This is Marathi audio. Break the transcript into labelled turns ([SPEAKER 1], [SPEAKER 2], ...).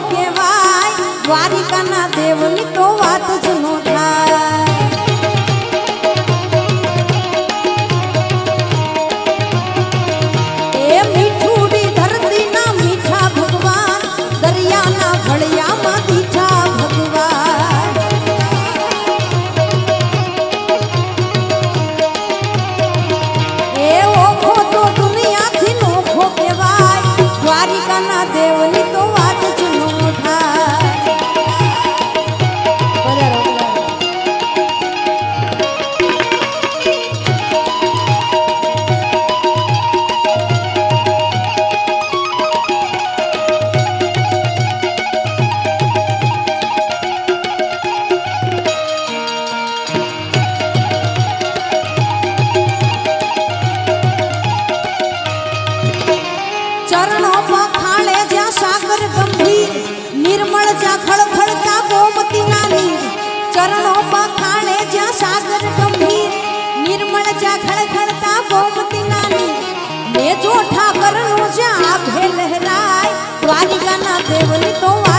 [SPEAKER 1] કેવાય દ્વારિકાના દેવની તો વાત चरणोपखाळे ज्या सागर गंभीर निर्मळ ज्या खळखळता गोमती नानी मेजो ठाकर नो ज्या आभे लहराय वाली गाना देवरी तो